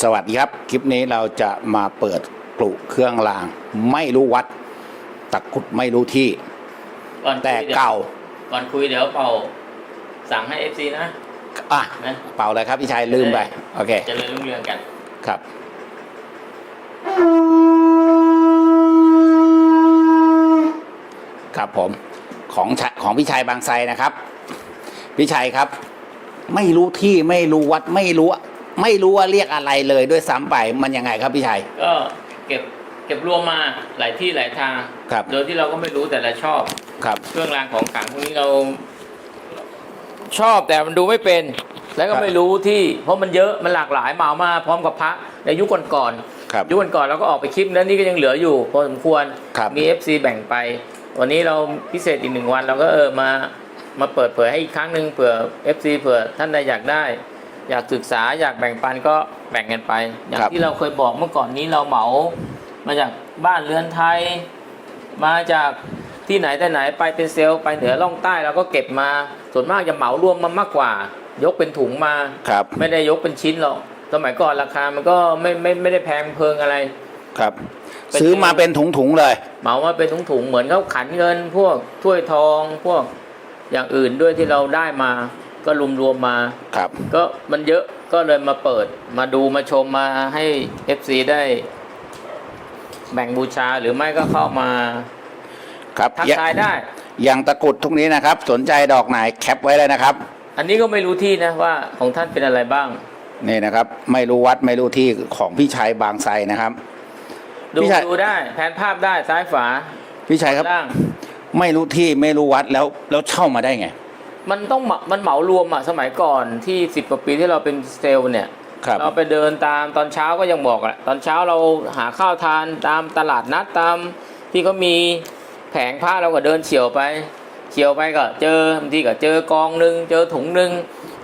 สวัสดีครับ คลิปนี้เราจะมาเปิดกลุเครื่องราง ไม่รู้วัดตะกรุดไม่รู้ที่ ก่อนคุยแต่ดี๋ยวเก่าก่อนคุยเดี๋ยวเป่า สั่งให้เอฟซีนะอะนะเป่าเลยครับพี่ชายลืมไป โอเค เจะเลยรุ่งเรืองกัน ครับ ครับผมของชะของพี่ชายบางไทรนะครับ พี่ชัยครับ ไม่รู้ที่ไม่รู้วัดไม่รู้ ไม่รู้ว่าเรียกอะไรเลยด้วยซ้ำไปมันยังไงครับพี่ชัย ก็เก็บเก็บรวมมาหลายที่หลายทางครับ โดยที่เราก็ไม่รู้แต่ละชอบ ครับ เครื่องรางของขลังพวกนี้เรา ชอบแต่มันดูไม่เป็น แล้วก็ครับไม่รู้ที่ เพราะมันเยอะมันหลากหลายเหมามาพร้อมกับพระในยุคก่อนครับๆยุคก่อนๆเราก็ออกไปคลิปนั้นนี่ก็ยังเหลืออยู่ พอสมควรครับ มี FC แบ่งไป วันนี้เราพิเศษอีกหนึ่งวันเราก็เออมามาเปิดเผยให้อีกครั้งหนึ่งเผื่อ FC เผื่อท่านใดอยากได้ อยากศึกษาอยากแบ่งปันก็แบ่งกันไป อย่างครับที่เราเคยบอกเมื่อก่อนนี้เราเหมา มาจากบ้านเรือนไทย มาจากที่ไหนแต่ไหนไปเป็นเซลล์ไปเหนือล่องใต้เราก็เก็บมา ส่วนมากจะเหมารวมมามากกว่า ยกเป็นถุงมาครับไม่ได้ยกเป็นชิ้นหรอกสมัยก่อนราคามันก็ไม่ไม่ไม่ได้แพงเพลิงอะไรครับเป็นซื้อมาเป็นถุงๆเลย เหมามาเป็นถุงๆเหมือนเขาขันเงิน พวกถ้วยทองพวกอย่างอื่นด้วยที่เราได้มา ก็รวมรวมๆมา ครับ ก็มันเยอะก็เลยมาเปิด มาดูมาชมมาให้ FC ได้แบ่งบูชาหรือไม่ก็เข้ามาครับทักอย่าทายได้ อย่างตะกรุดทุกนี้นะครับ สนใจดอกไหนแคปไว้เลยนะครับ อันนี้ก็ไม่รู้ที่นะว่าของท่านเป็นอะไรบ้าง นี่นะครับ ไม่รู้วัดไม่รู้ที่ของพี่ชัยบางไทรนะครับดูพี่ชายดูได้แผนภาพได้ซ้ายฝาพี่ชัยครับล่างไม่รู้ที่ไม่รู้วัดแล้วแล้วเช่ามาได้ไง มันต้องเหมามันเหมารวมอะสมัยก่อนที่สิบกว่าปีที่เราเป็นเซลล์เนี่ย ครับ เราไปเดินตามตอนเช้าก็ยังบอกอะตอนเช้าเราหาข้าวทานตามตลาดนัดตาม ที่เขามีแผงผ้าเราก็เดินเฉียวไปเฉียวไปก็เจอบางทีก็เจอกองหนึ่งเจอถุงหนึ่ง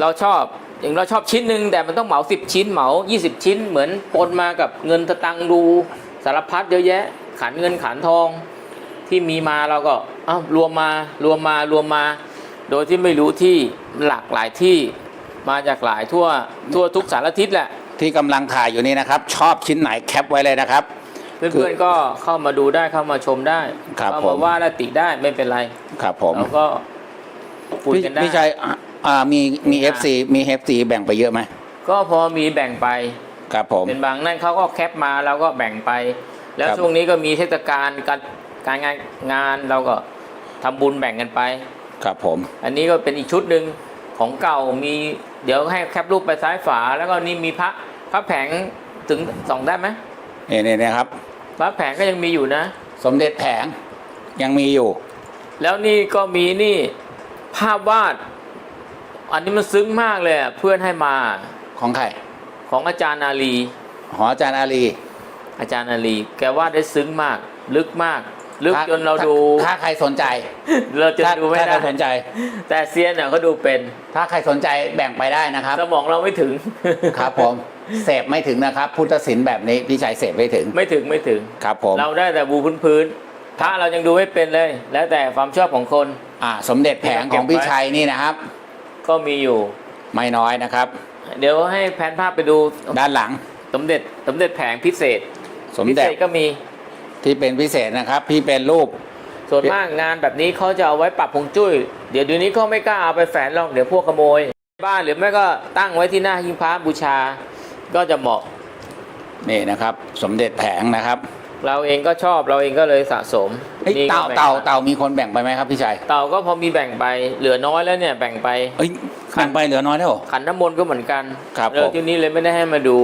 เราชอบอย่างเราชอบชิ้นหนึ่งแต่มันต้องเหมาสิบชิ้นเหมา20ชิ้น เหมือนปนมากับเงินตะตังดูสารพัดเยอะแยะ ขันเงินขันทอง ที่มีมาเราก็เอ้ารวมมารวมมารวมมา โดยที่ไม่รู้ที่หลากหลายที่มาจากหลายทั่วทั่วทุกสารทิศแหละ ที่กำลังถ่ายอยู่นี่นะครับ ชอบชิ้นไหนแคปไว้เลยนะครับ เพื่อนๆก็เข้ามาดูได้เข้ามาชมได้ครับเข้าผมมาว่าและติได้ไม่เป็นไรครับผมเราก็คุยพี่กันได้พี่ชัยอะอ่ามีมีมีเอฟซีมีเอฟซีแบ่งไปเยอะไหมก็พอมีแบ่งไปครับผมเป็นบางนั่นเขาก็แคปมาเราก็แบ่งไป แล้วครับช่วงนี้ก็มีเทศกาลการการงานงานเราก็ทำบุญแบ่งกันไป ครับผม อันนี้ก็เป็นอีกชุดหนึ่งของเก่ามีเดี๋ยวให้แคปรูปไปซ้ายฝา แล้วก็นี่มีพระพระแผงถึงสองได้ไหมนี่นี่นะครับ พระแผงก็ยังมีอยู่นะ สมเด็จแผงยังมีอยู่ แล้วนี่ก็มีนี่ภาพวาด อันนี้มันซึ้งมากเลยอะเพื่อนให้มาของใครของอาจารย์อาลี หออาจารย์อาลี อาจารย์อาลี แกวาดได้ซึ้งมาก ลึกมาก ลึกถ้จนเราดูถ้าใครสนใจเราจะถ้าดูไม่ถ้าได้ใครสนใจ แต่เซียนเนี่ยเขาดูเป็นถ้าใครสนใจแบ่งไปได้นะครับ สมองเราไม่ถึง ครับผมเสพไม่ถึงนะครับ พุทธศิลป์แบบนี้พี่ชัยเสพไม่ถึงไม่ถึงไม่ถึง ครับผมเราได้แต่บูพื้นพื้นๆพระเรายังดูไม่เป็นเลย แล้วแต่ความชอบของคน อ่า สมเด็จแผงของพี่ชัยนี่นะครับ ก็มีอยู่ ไม่น้อยนะครับ เดี๋ยวให้แผนภาพไปดูด้านหลัง สมเด็จสมเด็จแผงพิเศษสมพิเด็เศจษก็มี ที่เป็นพิเศษนะครับที่เป็นรูป ส่วนมากงานแบบนี้เขาจะเอาไว้ปรับพงจุ้ย เดี๋ยวเดี๋ยวนี้เขาไม่กล้าเอาไปแฝนหรอกเดี๋ยวพวกขโมย บ้านหรือไม่ก็ตั้งไว้ที่หน้าหิ้งพระบูชา ก็จะเหมาะนี่นะครับ สมเด็จแผงนะครับ เราเองก็ชอบเราเองก็เลยสะสมเอ้ยนี่ก็เต่าแบ่งเต่าเต่ามีคนแบ่งไปไหมครับพี่ชัยเต่าก็พอมีแบ่งไปเหลือน้อยแล้วเนี่ยแบ่งไป เอ้ยแบ่งไปเหลือน้อยแล้วเหรอ ขันน้ำมนต์ก็เหมือนกันครับแล้วผมทีนี้เลยไม่ได้ให้มาดู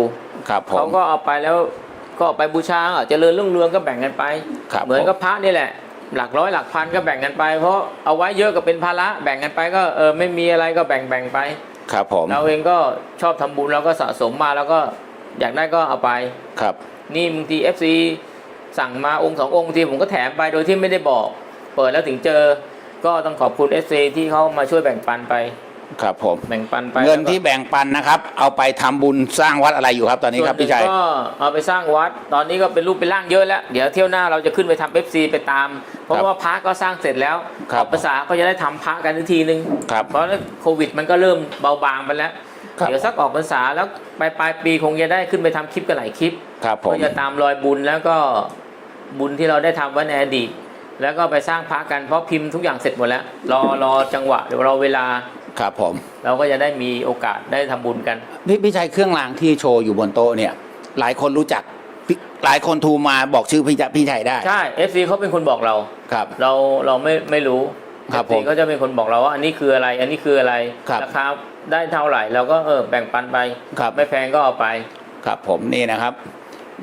ครับผมเขาก็เอาไปแล้ว ก็เอาไปบูชาอะเจริญรุ่งเรืองก็แบ่งกันไป ครับเหมือนผมกับพระนี่แหละ หลักร้อยหลักพันก็แบ่งกันไป เพราะเอาไว้เยอะก็เป็นภาระแบ่งกันไปก็เออไม่มีอะไรก็แบ่งแบ่งไปครับผมเราเองก็ชอบทำบุญเราก็สะสมมาแล้วก็อยากได้ก็เอาไปครับ นี่บางที FC สั่งมาองค์สององค์บางทีผมก็แถมไปโดยที่ไม่ได้บอก เปิดแล้วถึงเจอ ก็ต้องขอบคุณ FC ที่เขามาช่วยแบ่งปันไป ครับผมแบ่งปันไปเงินแล้วก็ที่แบ่งปันนะครับ เอาไปทำบุญสร้างวัดอะไรอยู่ครับ ตอนนี้ครับส่วนหพี่ชัยก็เอาไปสร้างวัด ตอนนี้ก็เป็นรูปเป็นร่างเยอะแล้ว เดี๋ยวเที่ยวหน้าเราจะขึ้นไปทำเอฟซีไปตาม เพราะว่าพระก็สร้างเสร็จแล้วครับออกภาษาก็จะได้ทำพระกันอีกทีนึงครับเพราะโควิดมันก็เริ่มเบาบางไปแล้วครับเดี๋ยวสักออกพรรษาแล้วปลายปลายปีคงจะได้ขึ้นไปทำคลิปกันหลายคลิปครับผมก็จะตามรอยบุญแล้วก็บุญที่เราได้ทำไว้ในอดีต แล้วก็ไปสร้างพระกันเพราะพิมพ์ทุกอย่างเสร็จหมดแล้ว รอรอจังหวะเดี๋ยวรอเวลา ครับผม เราก็จะได้มีโอกาสได้ทำบุญกัน พี่พี่ชัยเครื่องรางที่โชว์อยู่บนโต๊ะเนี่ย หลายคนรู้จักพี่หลายคนโทูมาบอกชื่อพี่จะพี่ชัยได้ใช่ FC เขาเป็นคนบอกเรา ครับ เราเราไม่ไม่รู้ครับ FC ผมก็จะเป็นคนบอกเราว่าอันนี้คืออะไร อันนี้คืออะไรครับราคาได้เท่าไหร่เราก็เออแบ่งปันไป ครับ ไม่แพงก็เอาไป ครับผมนี่นะครับ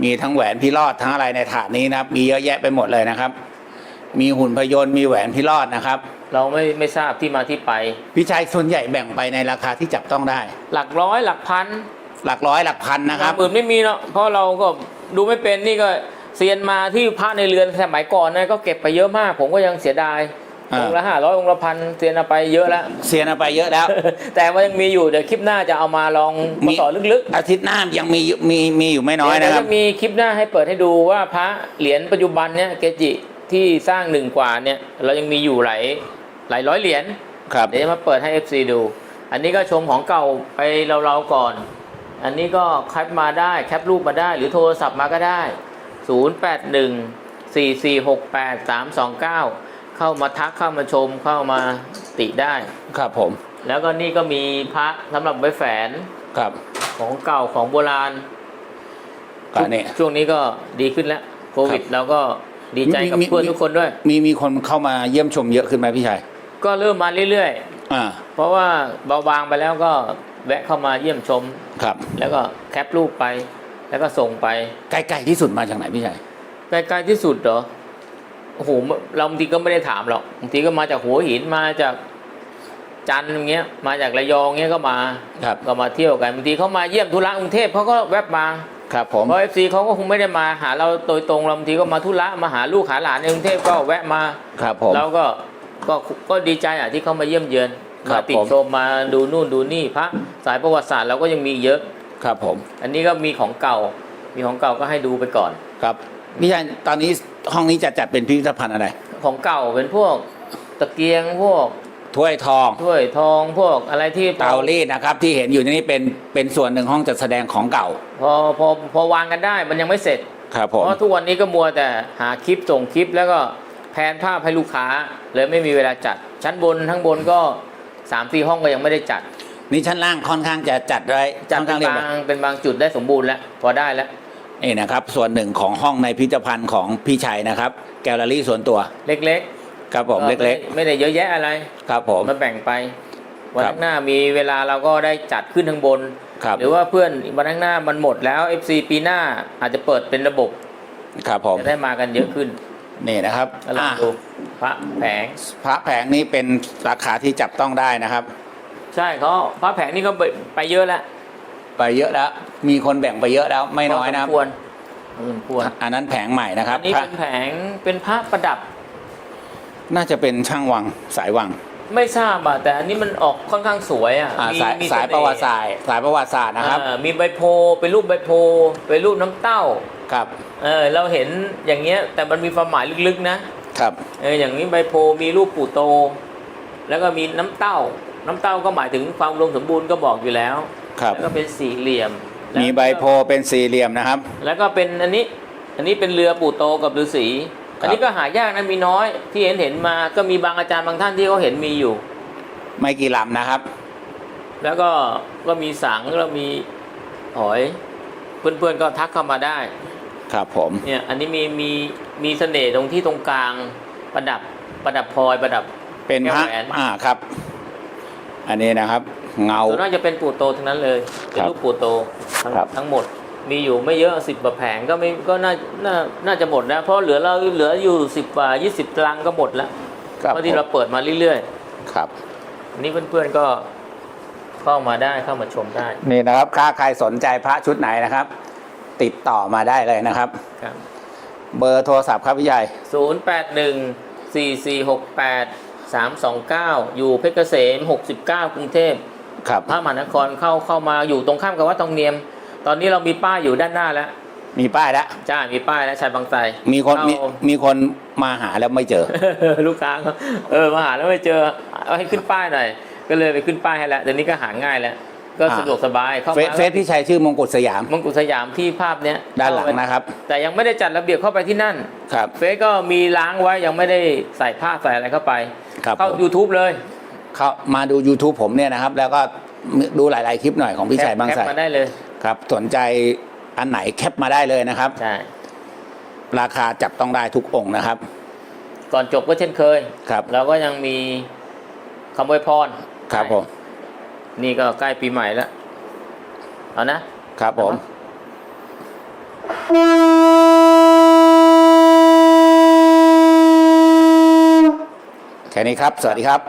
มีทั้งแหวนพิรอดทั้งอะไรในถาดนี้นะครับ มีเยอะแยะไปหมดเลยนะครับ มีหุ่นพยนต์มีแหวนพิรอดนะครับ เราไม่ไม่ทราบที่มาที่ไปพี่ชัยส่วนใหญ่แบ่งไปในราคาที่จับต้องได้ หลักร้อยหลักพันหลักร้อยหลักพันนะครับอื่นไม่มีเนาะเพราะเราก็ดูไม่เป็นนี่ก็เซียนมาที่พระในเรือนสมัยก่อนนะก็เก็บไปเยอะมาก ผมก็ยังเสียดายอ่าองค์ละห้าร้อยองค์ละพันเซียนเอาไปเยอะแล้วเสียเอาไปเยอะแล้ว แต่ว่ายังมีอยู่เดี๋ยวคลิปหน้าจะเอามาลองมีมาสอนลึกๆ อาทิตย์หน้ายังมีอยู่มีมีอยู่ไม่น้อยเดี๋นะวครับจะมีคลิปหน้าให้เปิดให้ดูว่าพระเหรียญปัจจุบันเนี่ยเกจิ ที่สร้างหนึ่งกว่าเนี่ยเรายังมีอยู่หลายหลายร้อยเหรียญครับเดี๋ยวจะมาเปิดให้ FC ดู อันนี้ก็ชมของเก่าไปเราๆก่อน อันนี้ก็แคปมาได้แคปรูปมาได้ หรือโทรศัพท์มาก็ได้ 081 4468 329 เข้ามาทักเข้ามาชมเข้ามาติได้ ครับผม แล้วก็นี่ก็มีพระสำหรับไว้แฝนครับ ของเก่าของโบราณก็นี่ช่วงนี้ก็ดีขึ้นแล้วโควิดเราก็ ดีใจกับมีมีเพื่อนทุกคนด้วย มีมีคนเข้ามาเยี่ยมชมเยอะขึ้นไหมพี่ชัยก็เริ่มมาเรื่อยอ่าๆ เพราะว่าเบาบางไปแล้วก็แวะเข้ามาเยี่ยมชม ครับ แล้วก็แคปรูปไป แล้วก็ส่งไปไกลๆที่สุดมาจากไหนพี่ชัยใกล้ๆที่สุดเหรอโอ้โหเราบางทีก็ไม่ได้ถามหรอกบางทีก็มาจากหัวหินมาจากจันทร์อย่างเงี้ย มาจากระยองเงี้ยก็มา ครับ ก็มาเที่ยวกันบางทีเขามาเยี่ยมธุระกรุงเทพเขาก็แวบมา ครับผมเพราะเอฟซีเขาก็คงไม่ได้มาหาเราโดยตรงเราบางทีก็มาธุระมาหาลูกหาหลานในกรุงเทพก็แวะมาครับผมเราก็ก็ก็ดีใจอะที่เขามาเยี่ยมเยือนครัมาบติผมชมมาดูนู่นดูนี่พระสายประวัติศาสตร์เราก็ยังมีเยอะครับผม อันนี้ก็มีของเก่ามีของเก่าก็ให้ดูไปก่อนครับพี่ชัยตอนนี้ห้องนี้จะจัดเป็นพิพิธภัณฑ์อะไร ของเก่าเป็นพวกตะเกียงพวก ถ้วยทอง ถ้วยทองพวกอะไรที่พอเตารีดนะครับ ที่เห็นอยู่นี่เป็นเป็นส่วนหนึ่งห้องจัดแสดงของเก่า พอพอพอวางกันได้มันยังไม่เสร็จครับเพผมราะทุกวันนี้ก็มัวแต่หาคลิปส่งคลิปแล้วก็แพนภาพให้ลูกค้าเลยไม่มีเวลาจัด ชั้นบนทั้งบนก็สามสี่ห้องก็ยังไม่ได้จัด นี่ชั้นล่างค่อนข้างจะจัดไว้จัดค่อนเป็ข้างนเรียบร้บาอยงเป็นบางจุดได้สมบูรณ์แล้วพอได้แล้วนี่นะครับ ส่วนหนึ่งของห้องในพิพิธภัณฑ์ของพี่ชัยนะครับ แกลเลอรี่ส่วนตัว เล็ก ครับๆผมก็เล็กไม่ไม่ได้เยอะแยะอะไรๆครับผมมาแบ่งไป วันครับข้างหน้ามีเวลาเราก็ได้จัดขึ้นข้างบนครับหรือว่าเพื่อนวันข้างหน้ามันหมดแล้ว FC ปีหน้าอาจจะเปิดเป็นระบบครับผมจะได้มากันเยอะขึ้นนี่นะครับก็ลองอะดูพระแผงพระแผงนี้เป็นราคาที่จับต้องได้นะครับ ใช่เขาพระแผงนี่ก็ไปไปเยอะแล้วไปเยอะแล้ว มีคนแบ่งไปเยอะแล้วไม่น้อยนะครับพสมควรพอสมควรอันนั้นแผงใหม่นะครับอันนี้พระเป็นแผงเป็นพระประดับ น่าจะเป็นช่างวังสายวังไม่ทราบอะแต่อันนี้มันออกค่อนข้างสวยอะอ่ามีสายมีสายเน่ห์ประวัติศาสตร์สายประวัติศาสตร์นะครับอ่ามีใบโพธิ์เป็นรูปใบโพธิ์เป็นรูปน้ำเต้าครับเออเราเห็นอย่างเงี้ยแต่มันมีความหมายลึกๆนะครับเอออย่างนี้ใบโพธิ์มีรูปปู่โต แล้วก็มีน้ำเต้า น้ำเต้าก็หมายถึงความอุดมสมบูรณ์ก็บอกอยู่แล้วครับ แล้วก็เป็นสี่เหลี่ยมแล้วมีใบโพเป็นสี่เหลี่ยมนะครับ แล้วก็เป็นอันนี้อันนี้เป็นเรือปู่โตกับฤาษีครับ อันนี้ก็หายากนะมีน้อยที่เห็นเห็นมาก็มีบางอาจารย์บางท่านที่เขาเห็นมีอยู่ ไม่กี่ลำนะครับ แล้วก็ก็มีสังแล้วมีหอย เพื่อนๆก็ทักเข้ามาได้ ครับผมเนี่ย อันนี้มีมีมีเสน่ห์ตรงที่ตรงกลางประดับประดับพลอยประดับเป็นพระแก้วแหวนอ่าครับ อันนี้นะครับ เงาส่วนมากจะเป็นปู่โตทั้งนั้นเลยเป็นครับรูปปู่โตทั้งครับทั้งหมด มีอยู่ไม่เยอะสิบกว่าแผงก็ไม่ก็น่าน่าน่าจะหมดนะเพราะเหลือเราเหลืออยู่สิบกว่ายี่สิบตรังก็หมดแล้วครับเพราะที่เราเปิดมาเรื่อยครับๆอันนี้เพื่อนๆก็เข้ามาได้เข้ามาชมได้นี่นะครับถ้าใครสนใจพระชุดไหนนะครับ ติดต่อมาได้เลยนะครับ ครับ เบอร์โทรศัพท์ครับพี่ใหญ่ศูนย์แปดหนึ่งสี่สี่หกแปดสามสองเก้าอยู่เพชรเกษมหกสิบเก้ากรุงเทพครับพระมหานครเข้าเข้ามาอยู่ตรงข้ามกับวัดทองเนียม ตอนนี้เรามีป้ายอยู่ด้านหน้าแล้วมีป้ายแล้วจ้ามีป้ายแล้วชายบางไทรมีคนเข้ามีมีคนมาหาแล้วไม่เจอ ลูกค้าเขาเออมาหาแล้วไม่เจอเอาให้ขึ้นป้ายหน่อยก็เลยไปขึ้นป้ายให้แล้วเดี๋ยวนี้ก็หาง่ายแล้วก็อ่าสะดวกสบายเข้าเฟซมาเฟซพี่ชัยชื่อมงกุฎสยามมงกุฎสยามที่ภาพเนี้ยด้านหลังเข้ไปนะครับ แต่ยังไม่ได้จัดระเบียบเข้าไปที่นั่นครับเฟซก็มีล้างไว้ยังไม่ได้ใส่ผ้าใส่อะไรเข้าไปครับเข้าผม YouTube เลยเข้ามาดู YouTube ผมเนี่ยนะครับ แล้วก็ดูหลาย ๆ คลิปหน่อยของพี่ชัยบางแคปไทรมาได้เลยครับสนใจอันไหนแคปมาได้เลยนะครับ ใช่ราคาจับต้องได้ทุกองค์นะครับ ก่อนจบก็เช่นเคยครับเราก็ยังมีคำอวยพรครับผมนี่ก็ใกล้ปีใหม่แล้ว เอานะ ครับผมแค่นี้ครับ สวัสดีครับ